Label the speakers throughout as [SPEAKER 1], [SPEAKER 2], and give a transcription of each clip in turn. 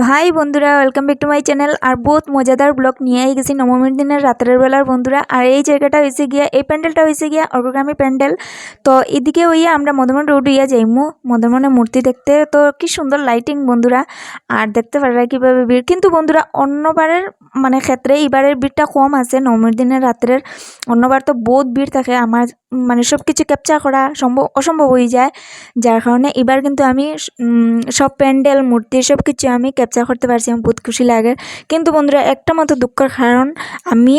[SPEAKER 1] তো হাই বন্ধুরা welcome back to my channel আর বহুত মজাদার ব্লগ নিয়ে গেছি নবমীর দিনের রাতের বেলার বন্ধুরা। আর এই জায়গাটা হয়েছে গিয়া, এই প্যান্ডেলটা হয়েছে গিয়া অগ্রগামী প্যান্ডেল। তো এদিকে হইয়া আমরা মদমন রোড হইয়া যাইমু মদমনের মূর্তি দেখতে। তো কি সুন্দর লাইটিং বন্ধুরা। আর দেখতে পারা কীভাবে ভিড়। কিন্তু বন্ধুরা, অন্যবারের মানে ক্ষেত্রে এবারের ভিড়টা কম আছে নবমীর দিনের রাত্রের। অন্যবার তো বহুত ভিড় থাকে। আমার মানে সব কিছু ক্যাপচার করা সম্ভব, অসম্ভব হয়ে যায়। যার কারণে এবার কিন্তু আমি সব প্যান্ডেল, মূর্তি সব কিছু আমি ক্যাপচার করতে পারছি আমার বহুত খুশি লাগে। কিন্তু বন্ধুরা, একটা মতো দুঃখের কারণ, আমি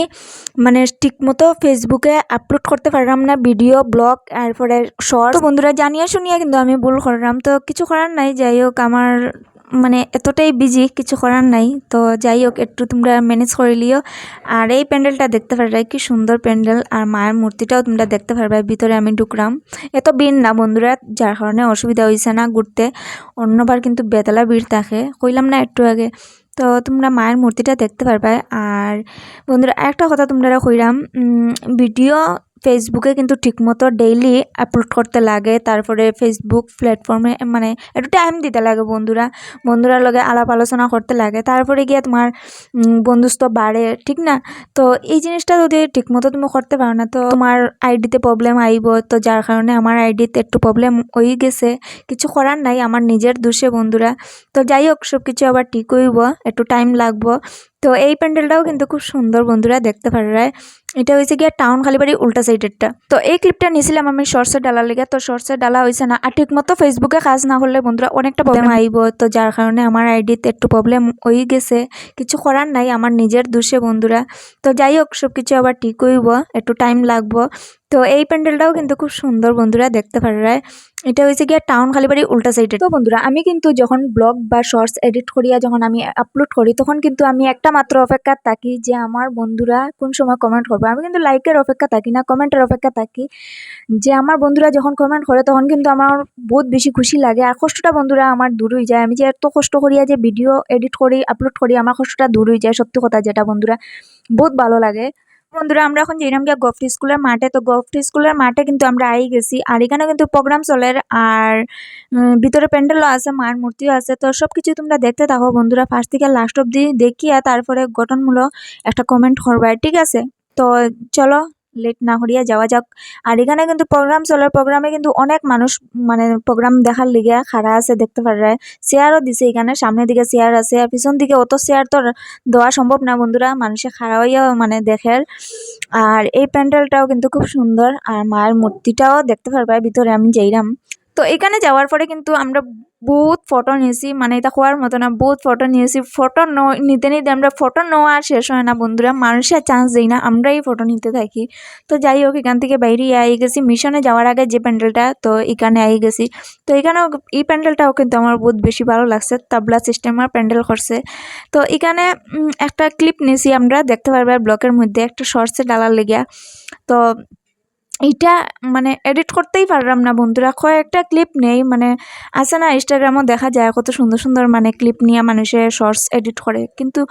[SPEAKER 1] মানে ঠিকমতো ফেসবুকে আপলোড করতে পারলাম না ভিডিও ব্লগ এরপরে শর্ট বন্ধুরা, জানিয়ে শুনিয়া কিন্তু আমি ভুল করলাম। তো কিছু করার নাই, যাই হোক, আমার মানে এতটাই বিজি কিছু করার নাই। তো যাই হোক, একটু তোমরা ম্যানেজ করে লিও। আর এই প্যান্ডেলটা দেখতে পারবে, কি সুন্দর প্যান্ডেল। আর মায়ের মূর্তিটাও তোমরা দেখতে পারবে, ভিতরে আমি ঢুকলাম। এত ভিড় না বন্ধুরা, যার কারণে অসুবিধা হয়েছে না ঘুরতে। অন্যবার কিন্তু বেতলা ভিড় থাকে, কইলাম না একটু আগে। তো তোমরা মায়ের মূর্তিটা দেখতে পারবে। আর বন্ধুরা একটা কথা তোমরা কইরাম ভিডিও ফেসবুকে কিন্তু ঠিকমতো ডেইলি আপলোড করতে লাগে। তারপরে ফেসবুক প্ল্যাটফর্মে মানে একটু টাইম দিতে লাগে বন্ধুরা। বন্ধুরা লগে আলাপ আলোচনা করতে লাগে। তারপরে গিয়ে তোমার বন্ধুত্ব বাড়ে, ঠিক না? তো এই জিনিসটা যদি ঠিকমতো তুমি করতে পারো না, তো তোমার আইডিতে প্রবলেম আইব। তো যার কারণে আমার আইডিতে একটু প্রবলেম হয়ে গেছে। কিছু করার নাই, আমার নিজের দোষে বন্ধুরা। তো যাই হোক সব কিছু আবার ঠিক হইব, একটু টাইম লাগবো। তো এই প্যান্ডেলটাও কিন্তু খুব সুন্দর বন্ধুরা দেখতে পারে এটা হয়েছে গিয়ে টাউন খালিবাড়ি উল্টা সাইডেরটা তো এই ক্লিপটা নিয়েছিলাম আমি শর্টসের ডালা লেগে। তো শর্টসের ডালা হয়েছে না। আর ঠিকমতো ফেসবুকে কাজ না করলে বন্ধুরা অনেকটা প্রবলেম আইব। তো যার কারণে আমার আইডিতে একটু প্রবলেম হয়ে গেছে। কিছু করার নাই আমার নিজের দোষে বন্ধুরা। তো যাই হোক সব কিছু আবার ঠিক হইব। একটু টাইম লাগবো। তো এই প্যান্ডেলটাও কিন্তু খুব সুন্দর বন্ধুরা দেখতে পারে এটা হয়েছে গিয়ে টাউন খালিবাড়ি উল্টা সাইডে তো বন্ধুরা, আমি কিন্তু যখন ব্লগ বা শর্টস এডিট করিয়া যখন আমি আপলোড করি, তখন কিন্তু আমি একটা মাত্র অপেক্ষা থাকি যে আমার বন্ধুরা কোন সময় কমেন্ট করবে। আমি কিন্তু লাইকের অপেক্ষা থাকি না কমেন্টের অপেক্ষা থাকি যে আমার বন্ধুরা যখন কমেন্ট করে, তখন কিন্তু আমার বহুত বেশি খুশি লাগে। আর কষ্টটা বন্ধুরা আমার দূর হয়ে যায়। আমি যে এত কষ্ট করিয়া যে ভিডিও এডিট করি আপলোড করি, আমার কষ্টটা দূর হয়ে যায়। সত্যি কথা যেটা বন্ধুরা, বহুত ভালো লাগে। বন্ধুরা, আমরা এখন যেরাম গিয়া গভট স্কুলের মাঠে, তো গভট স্কুলের মাঠে কিন্তু আমরা আই গেছি। আর এখানে কিন্তু প্রোগ্রাম চলে। আর ভিতরে প্যান্ডেলও আছে, মার মূর্তিও আছে। তো সব কিছু তোমরা দেখতে থাকো বন্ধুরা। ফার্স্ট থেকে লাস্ট অব্দি দেখিয়া তারপরে গঠনমূলক একটা কমেন্ট করবা। ঠিক আছে? তো চলো লেট না করিয়া যাওয়া যাক। আর এখানে কিন্তু প্রোগ্রাম চলার প্রোগ্রামে কিন্তু অনেক মানুষ মানে প্রোগ্রাম দেখার লিগে খাড়া আছে, দেখতে পারে চেয়ারও দিছে এখানে, সামনের দিকে চেয়ার আছে, আর পিছন দিকে অত চেয়ার তো দেওয়া সম্ভব না বন্ধুরা, মানুষে খাড়া হইয়াও মানে দেখে। আর এই প্যান্ডেলটাও কিন্তু খুব সুন্দর, আর মায়ের মূর্তিটাও দেখতে পারবে, ভিতরে আমি যাইরাম। তো এখানে যাওয়ার পরে কিন্তু আমরা বহুত ফটো নিয়েছি মানে এটা হওয়ার মতো না, বহুত ফটো নিয়েছি। ফটো নিতে নিতে আমরা ফটো নেওয়া আর শেষ হয় না, বন্ধুরা। মানুষের চান্স দিই না, আমরাই ফটো নিতে থাকি। তো যাই হোক, এখান থেকে বাইরে আই গেছি। মিশনে যাওয়ার আগে যে প্যান্ডেলটা, তো এখানে আই গেছি। তো এখানেও এই প্যান্ডেলটাও কিন্তু আমার বহুত বেশি ভালো লাগছে। তাবলা সিস্টেমের প্যান্ডেল করছে। তো এখানে একটা ক্লিপ নিয়েছি আমরা, দেখতে পারবে ব্লকের মধ্যে। একটা শর্টসে ডালার লেগিয়া। তো এইটা মানে এডিট করতেই পারলাম না বন্ধুরা। কয়েকটা ক্লিপ নেই মানে আছে না ইনস্টাগ্রামও দেখা যায় কত সুন্দর সুন্দর মানে ক্লিপ নিয়ে মানুষে শর্টস এডিট করে। কিন্তু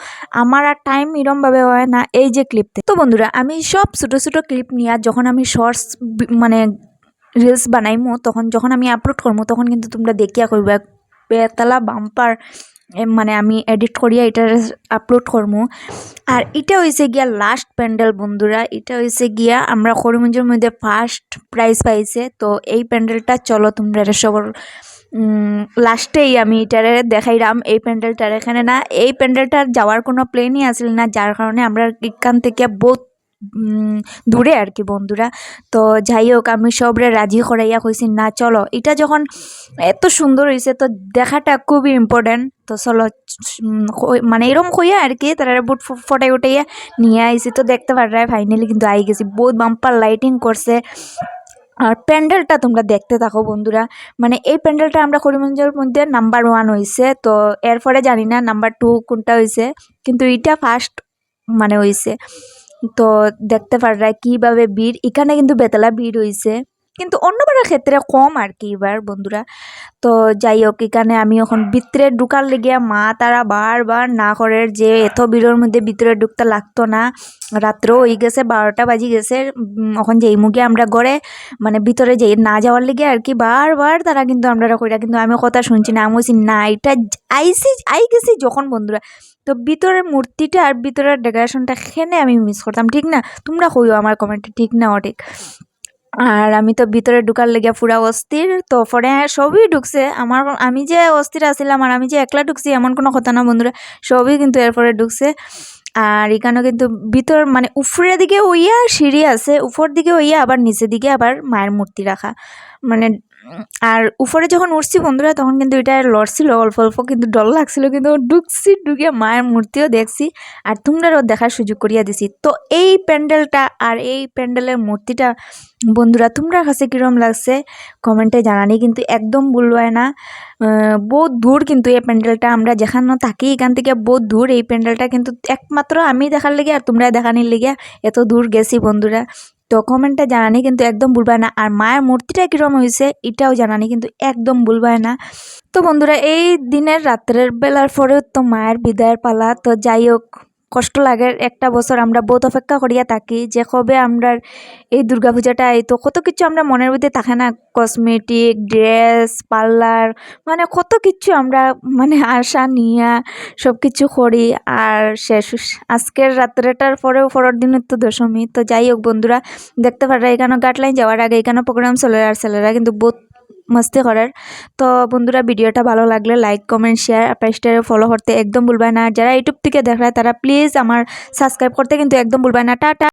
[SPEAKER 1] আমার আর টাইম এরমভাবে হয় না এই যে ক্লিপতে তো। বন্ধুরা, আমি সব ছোটো ছোটো ক্লিপ নিয়ে যখন আমি শর্টস মানে রিলস বানাইমো, তখন যখন আমি আপলোড করব তখন কিন্তু তোমরা দেখিয়া করবে বেতলা বাম্পার মানে আমি এডিট করিয়া এটা আপলোড করব আর এটা হয়েছে গিয়া লাস্ট প্যান্ডেল বন্ধুরা, এটা হয়েছে গিয়া আমরা করিমগঞ্জের মধ্যে ফার্স্ট প্রাইজ পাইছে। তো এই প্যান্ডেলটা চলো তোমরা সবার লাস্টেই আমি এটারে দেখাইলাম। এই প্যান্ডেলটার এখানে না, এই প্যান্ডেলটার যাওয়ার কোনো প্লেনই আসল না, যার কারণে আমরা এখান থেকে বহুত দূরে আর কি বন্ধুরা। তো যাই হোক, আমি সবরে রাজি করাইয়া কইছি, না, চলো। এটা যখন এত সুন্দর হয়েছে তো দেখাটা খুবই ইম্পর্টেন্ট তো চলো মানে এরম কইয়া আর কি, তারা বুট ফটাই উঠাইয়া নিয়ে আইছি। তো দেখতে পাররা ফাইনালি কিন্তু আই গেছি। বহুত বাম্পার লাইটিং করছে। আর প্যান্ডেলটা তোমরা দেখতে থাকো বন্ধুরা। মানে এই প্যান্ডেলটা আমরা করিমগঞ্জের মধ্যে নাম্বার ওয়ান হয়েছে তো এরপরে জানি না নাম্বার টু কোনটা হয়েছে কিন্তু এটা ফার্স্ট মানে হয়েছে তো দেখতে পাররা কীভাবে ভিড়? এখানে কিন্তু বেতলা ভিড় হয়েছে কিন্তু অন্যবারের ক্ষেত্রে কম আর কি এবার, বন্ধুরা। তো যাই হোক, এখানে আমি এখন ভিতরে ঢুকার লেগে মা তারা বারবার না করে যে এত ভিড়ের মধ্যে ভিতরে ঢুকতে লাগতো না। রাত্রেও হয়ে গেছে, বারোটা বাজি গেছে। এখন যেই মুখে আমরা গড়ে মানে ভিতরে যেই না যাওয়ার লেগে আর কি বারবার তারা কিন্তু আমরা কইরা, কিন্তু আমি কথা শুনছি না, আমি বলছি, না, এটা আইসি, আই গেছি যখন, বন্ধুরা। তো ভিতরের মূর্তিটা আর ভিতরের ডেকোরেশনটা খেনে আমি মিস করতাম, ঠিক না? তোমরা কইও আমার কমেন্টে ঠিক না অঠিক আর আমি তো ভিতরে ঢুকার লেগে পুরা অস্থির। তো পরে সবই ঢুকছে। আমার আমি যে অস্থির আসছিলাম আর আমি যে একলা ঢুকছি এমন কোনো কথা না বন্ধুরা, সবই কিন্তু এরপরে ঢুকছে। আর এখানেও কিন্তু ভিতর মানে উপরের দিকে ওইয়া সিঁড়ি আছে, উপর দিকে ওইয়া আবার নিচের দিকে আবার মায়ের মূর্তি রাখা। মানে আর উপরে যখন উঠছি বন্ধুরা, তখন কিন্তু এটা লড়ছিল, অল্প অল্প কিন্তু ডল লাগছিল, কিন্তু ডুকছি ঢুকে মায়ের মূর্তিও দেখছি আর তোমরাও দেখার সুযোগ করিয়া দিছি। তো এই প্যান্ডেলটা আর এই প্যান্ডেলের মূর্তিটা, বন্ধুরা তোমরা কাছে কীরকম লাগছে? কমেন্টে জানানি, কিন্তু একদম ভুলবায় না। বহুত দূর কিন্তু এই প্যান্ডেলটা, আমরা যেখানে থাকি, এখান থেকে বহুত দূর এই প্যান্ডেলটা, কিন্তু একমাত্র আমি দেখার লেগে আর তোমরা দেখানির লেগে এত দূর গেছি বন্ধুরা। তো কমেন্টে জানানি কিন্তু একদম ভুলবায় না। আর মায়ের মূর্তিটা কীরকম হয়েছে এটাও জানানি কিন্তু একদম ভুলবায় না। তো বন্ধুরা, এই দিনের রাত্রের বেলার পরেও তো মায়ের বিদায়ের পালা। তো যাই হোক কষ্ট লাগে, একটা বছর আমরা বহুত অপেক্ষা করিয়া থাকি, যে কবে আমরা এই দুর্গাপূজাটা তো কত কিছু আমরা মনের মধ্যে থাকে না কসমেটিক ড্রেস পার্লার মানে কত কিছু আমরা মানে আশা নিয়া সব কিছু করি। আর শেষ, আজকের রাত্রেটার পরেও পরের দিনের তো দশমী, তো যাই হোক বন্ধুরা, দেখতে পারা এখানে গাটলাইন যাওয়ার আগে এখানে প্রোগ্রাম চলে আর ছেলেরা কিন্তু বহুত মস্তি করার। তো বন্ধুরা, ভিডিওটা ভালো লাগলে লাইক কমেন্ট শেয়ার পেজটারে ফলো করতে একদম ভুলবেন না। যারা ইউটিউব থেকে দেখায় তারা প্লিজ আমার সাবস্ক্রাইব করতে কিন্তু একদম ভুলবেন না। টাটা!